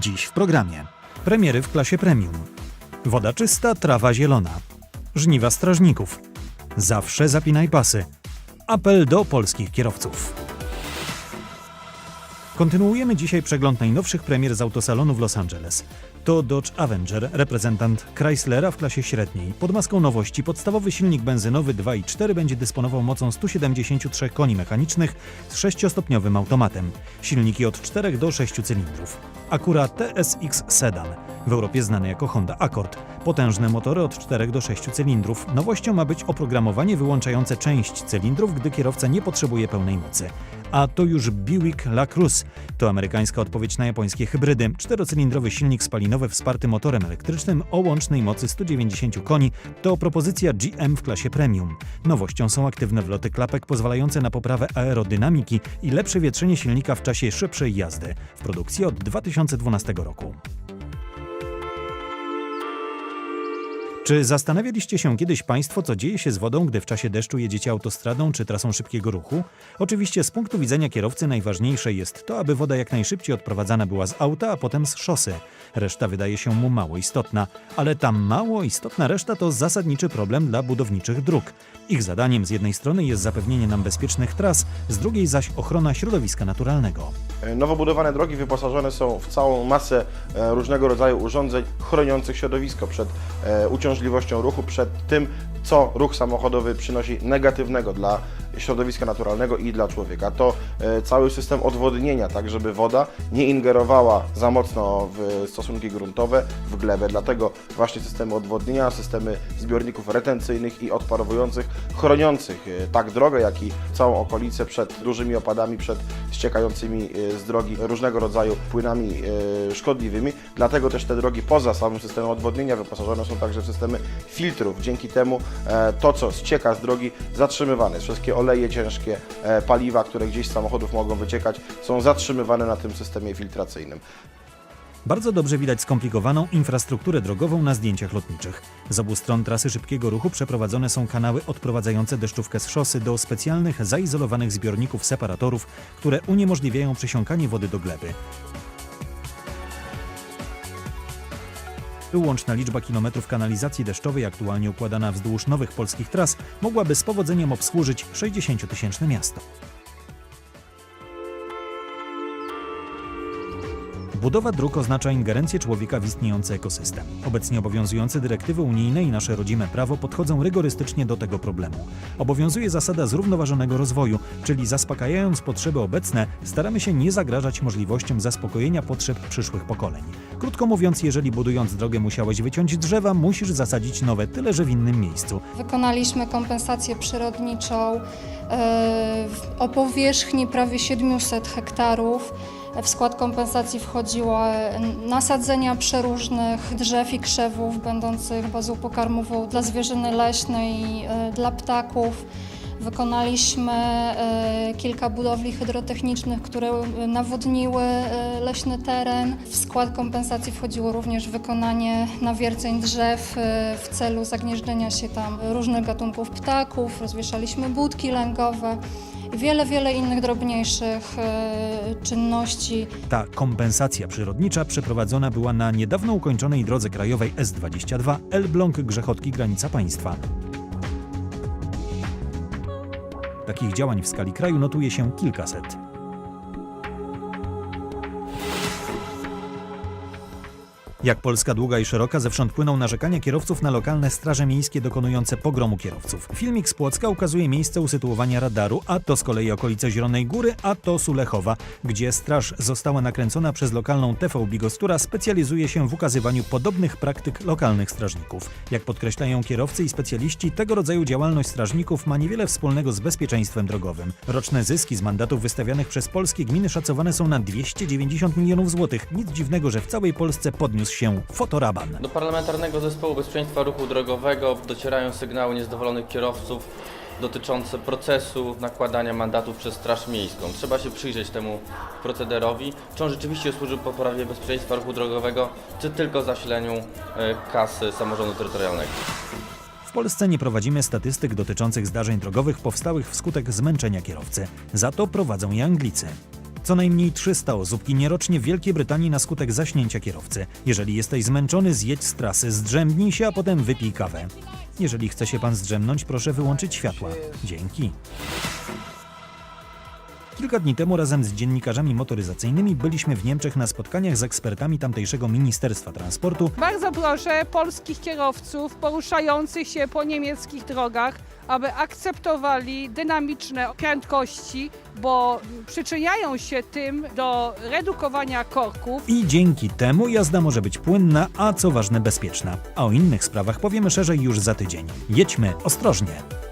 Dziś w programie. Premiery w klasie premium. Woda czysta, trawa zielona. Żniwa strażników. Zawsze zapinaj pasy. Apel do polskich kierowców. Kontynuujemy dzisiaj przegląd najnowszych premier z autosalonu w Los Angeles. To Dodge Avenger, reprezentant Chryslera w klasie średniej. Pod maską nowości podstawowy silnik benzynowy 2.4 będzie dysponował mocą 173 koni mechanicznych z sześciostopniowym automatem. Silniki od 4 do 6 cylindrów. Acura TSX Sedan, w Europie znany jako Honda Accord. Potężne motory od 4 do 6 cylindrów. Nowością ma być oprogramowanie wyłączające część cylindrów, gdy kierowca nie potrzebuje pełnej mocy. A to już Buick LaCruz. To amerykańska odpowiedź na japońskie hybrydy. Czterocylindrowy silnik spalinowy wsparty motorem elektrycznym o łącznej mocy 190 koni to propozycja GM w klasie premium. Nowością są aktywne wloty klapek pozwalające na poprawę aerodynamiki i lepsze wietrzenie silnika w czasie szybszej jazdy. W produkcji od 2012 roku. Czy zastanawialiście się kiedyś Państwo, co dzieje się z wodą, gdy w czasie deszczu jedziecie autostradą czy trasą szybkiego ruchu? Oczywiście z punktu widzenia kierowcy najważniejsze jest to, aby woda jak najszybciej odprowadzana była z auta, a potem z szosy. Reszta wydaje się mu mało istotna, ale ta mało istotna reszta to zasadniczy problem dla budowniczych dróg. Ich zadaniem z jednej strony jest zapewnienie nam bezpiecznych tras, z drugiej zaś ochrona środowiska naturalnego. E, Nowo budowane drogi wyposażone są w całą masę e, różnego rodzaju urządzeń chroniących środowisko przed e, uciążliwością ruchu, przed tym, co ruch samochodowy przynosi negatywnego dla środowiska naturalnego i dla człowieka. To e, cały system odwodnienia, tak żeby woda nie ingerowała za mocno w stosunki gruntowe, w glebę. Dlatego właśnie systemy odwodnienia, systemy zbiorników retencyjnych i odparowujących, chroniących e, tak drogę, jak i całą okolicę przed dużymi opadami, przed ściekającymi e, z drogi różnego rodzaju płynami szkodliwymi. Dlatego też te drogi poza samym systemem odwodnienia wyposażone są także w systemy filtrów. Dzięki temu to, co ścieka z drogi, zatrzymywane jest. Wszystkie oleje ciężkie, e, paliwa, które gdzieś z samochodów mogą wyciekać, są zatrzymywane na tym systemie filtracyjnym. Bardzo dobrze widać skomplikowaną infrastrukturę drogową na zdjęciach lotniczych. Z obu stron trasy szybkiego ruchu przeprowadzone są kanały odprowadzające deszczówkę z szosy do specjalnych, zaizolowanych zbiorników separatorów, które uniemożliwiają przesiąkanie wody do gleby. Łączna liczba kilometrów kanalizacji deszczowej aktualnie układana wzdłuż nowych polskich tras mogłaby z powodzeniem obsłużyć 60-tysięczne miasto. Budowa dróg oznacza ingerencję człowieka w istniejący ekosystem. Obecnie obowiązujące dyrektywy unijne i nasze rodzime prawo podchodzą rygorystycznie do tego problemu. Obowiązuje zasada zrównoważonego rozwoju, czyli zaspokajając potrzeby obecne, staramy się nie zagrażać możliwościom zaspokojenia potrzeb przyszłych pokoleń. Krótko mówiąc, jeżeli budując drogę musiałeś wyciąć drzewa, musisz zasadzić nowe, tyle że w innym miejscu. Wykonaliśmy kompensację przyrodniczą w- o powierzchni prawie 700 hektarów. W skład kompensacji wchodziło nasadzenia przeróżnych drzew i krzewów będących bazą pokarmową dla zwierzyny leśnej, e, dla ptaków. Wykonaliśmy e, kilka budowli hydrotechnicznych, które e, nawodniły e, leśny teren. W skład kompensacji wchodziło również wykonanie nawierceń drzew e, w celu zagnieżdżenia się tam różnych gatunków ptaków. Rozwieszaliśmy budki lęgowe wiele, wiele innych drobniejszych e, czynności. Ta kompensacja przyrodnicza przeprowadzona była na niedawno ukończonej drodze krajowej S22 Elbląg Grzechotki granica państwa. Takich działań w skali kraju notuje się kilkaset. Jak Polska długa i szeroka, zewsząd płyną narzekania kierowców na lokalne straże miejskie dokonujące pogromu kierowców. Filmik z Płocka ukazuje miejsce usytuowania radaru, a to z kolei okolice Zielonej Góry, a to Sulechowa, gdzie straż została nakręcona przez lokalną TV Bigostura specjalizuje się w ukazywaniu podobnych praktyk lokalnych strażników. Jak podkreślają kierowcy i specjaliści, tego rodzaju działalność strażników ma niewiele wspólnego z bezpieczeństwem drogowym. Roczne zyski z mandatów wystawianych przez polskie gminy szacowane są na 290 milionów złotych. Nic dziwnego, że w całej Polsce podniósł się fotoraban. Do Parlamentarnego Zespołu Bezpieczeństwa Ruchu Drogowego docierają sygnały niezadowolonych kierowców dotyczące procesu nakładania mandatów przez Straż Miejską. Trzeba się przyjrzeć temu procederowi, czy on rzeczywiście służy poprawie bezpieczeństwa ruchu drogowego, czy tylko zasileniu e, kasy samorządu terytorialnego. W Polsce nie prowadzimy statystyk dotyczących zdarzeń drogowych powstałych wskutek zmęczenia kierowcy. Za to prowadzą je Anglicy. Co najmniej 300 osób ginie rocznie w Wielkiej Brytanii na skutek zaśnięcia kierowcy. Jeżeli jesteś zmęczony, zjedź z trasy, zdrzemnij się, a potem wypij kawę. Jeżeli chce się pan zdrzemnąć, proszę wyłączyć światła. Dzięki. Kilka dni temu razem z dziennikarzami motoryzacyjnymi byliśmy w Niemczech na spotkaniach z ekspertami tamtejszego Ministerstwa Transportu Bardzo proszę polskich kierowców poruszających się po niemieckich drogach, aby akceptowali dynamiczne prędkości, bo przyczyniają się tym do redukowania korków. i dzięki temu jazda może być płynna, a co ważne bezpieczna. A o innych sprawach powiemy szerzej już za tydzień. Jedźmy ostrożnie.